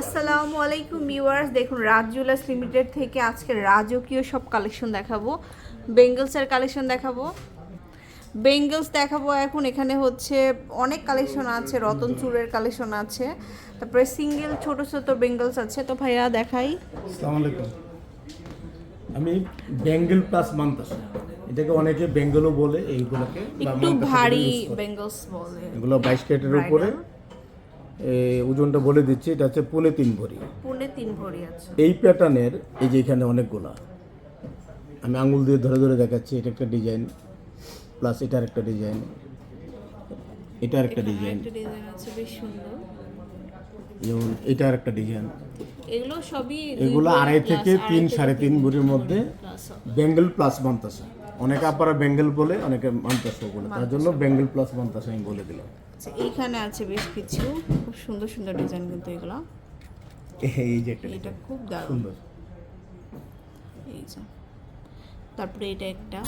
আসসালামু আলাইকুম ভিউয়ার্স দেখুন রাজ জুয়েলার্স লিমিটেড থেকে আজকে রাজকীয় সব কালেকশন দেখাবো। বেঙ্গলসের কালেকশন দেখাবো। বেঙ্গলস দেখাবো এখন এখানে হচ্ছে অনেক কালেকশন আছে রতন চুরের কালেকশন আছে তারপরে সিঙ্গেল ছোট ছোট বেঙ্গলস আছে। তো ভাইয়া দেখাই। আসসালামু আলাইকুম। আমি বেঙ্গল প্লাস মান্তাস এটাকে অনেকে বেঙ্গলও বলে এইগুলোকে একটু ভারী বেঙ্গলস বলে। এগুলো বাইশ ক্যারেটের উপরে। ওজনটা বলে দিচ্ছি এটা হচ্ছে পুনে তিন ভরি। পুনে তিন ভরি আছে এই প্যাটার্নের এই যে এখানে অনেকগুলা আমি আঙুল দিয়ে ধরে ধরে দেখাচ্ছি এটা একটা ডিজাইন প্লাস এটার একটা ডিজাইন এটার একটা ডিজাইন। একটা ডিজাইন আছে বেশ সুন্দর। যেমন এটার একটা ডিজাইন। এগুলো সবই এগুলো আড়াই থেকে তিন সাড়ে তিন ভরির মধ্যে বেঙ্গল প্লাস মান্তাসা অনেকে আপনারা বেঙ্গল বলে অনেকে মান্তাসা বলে। তার জন্য বেঙ্গল প্লাস মান্তাসা আমি বলে দিলাম। আচ্ছা এইখানে আছে বেশ কিছু। খুব সুন্দর সুন্দর ডিজাইন কিন্তু এগুলো। এই যে এটা খুব দারুণ। সুন্দর। এই যে। তারপরে এটা একটা।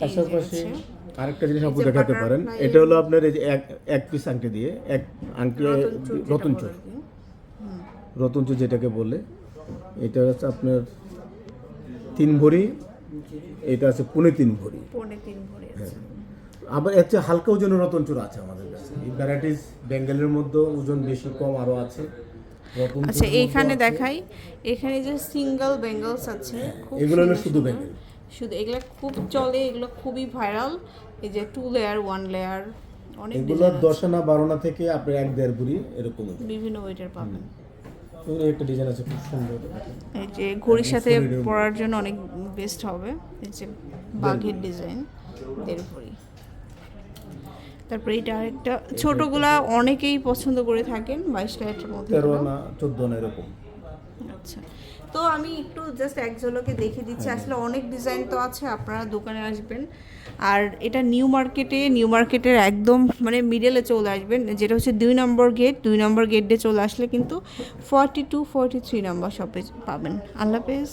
পাশাপাশি আরেকটা জিনিস আপনি দেখাতে পারেন। এটা হলো আপনার এই যে এক এক পিস আংটি দিয়ে এক আংটি রতন চূড় যেটা রতন বলে চোর রতন চোর যেটাকে বলে। এটা হচ্ছে আপনার তিন ভরি এটা আছে পুনে তিন ভরি। পৌনে তিন ভরি আবার এর চেয়ে হালকা ওজনের রতন চূড় আছে আমাদের কাছে। এই ভ্যারাইটিস বেঙ্গলের মধ্যে ওজন বেশি কম আরও আছে। আচ্ছা এইখানে দেখাই। এখানে যে সিঙ্গেল বেঙ্গলস আছে এগুলো হলো শুধু। বেঙ্গল। শুধু এগুলো খুব চলে এগুলো খুবই ভাইরাল এই যে টু লেয়ার ওয়ান লেয়ার অনেক এগুলো দশ আনা বারো আনা থেকে আপনার এক দেড় ভরি এরকম। বিভিন্ন ওয়েটের পাবেন। একটা ডিজাইন আছে খুব সুন্দর। এই যে ঘড়ির সাথে পরার জন্য অনেক বেস্ট হবে। এই যে বাঘের ডিজাইন দেড় ভরি তারপরে এটা আরেকটা ছোটগুলা অনেকেই পছন্দ করে থাকেন বাইশ ক্যারেটের মধ্যে তেরো না চোদ্দ না এরকম। আচ্ছা তো আমি একটু জাস্ট এক ঝলকে দেখিয়ে দিচ্ছি। আসলে অনেক ডিজাইন তো আছে আপনারা দোকানে আসবেন। আর এটা নিউ মার্কেটে নিউ মার্কেটের একদম মানে মিডলে চলে আসবেন। যেটা হচ্ছে দুই নম্বর গেট দুই নম্বর গেট দিয়ে চলে আসলে কিন্তু forty two forty three number শপে পাবেন। আল্লাহ হাফেজ।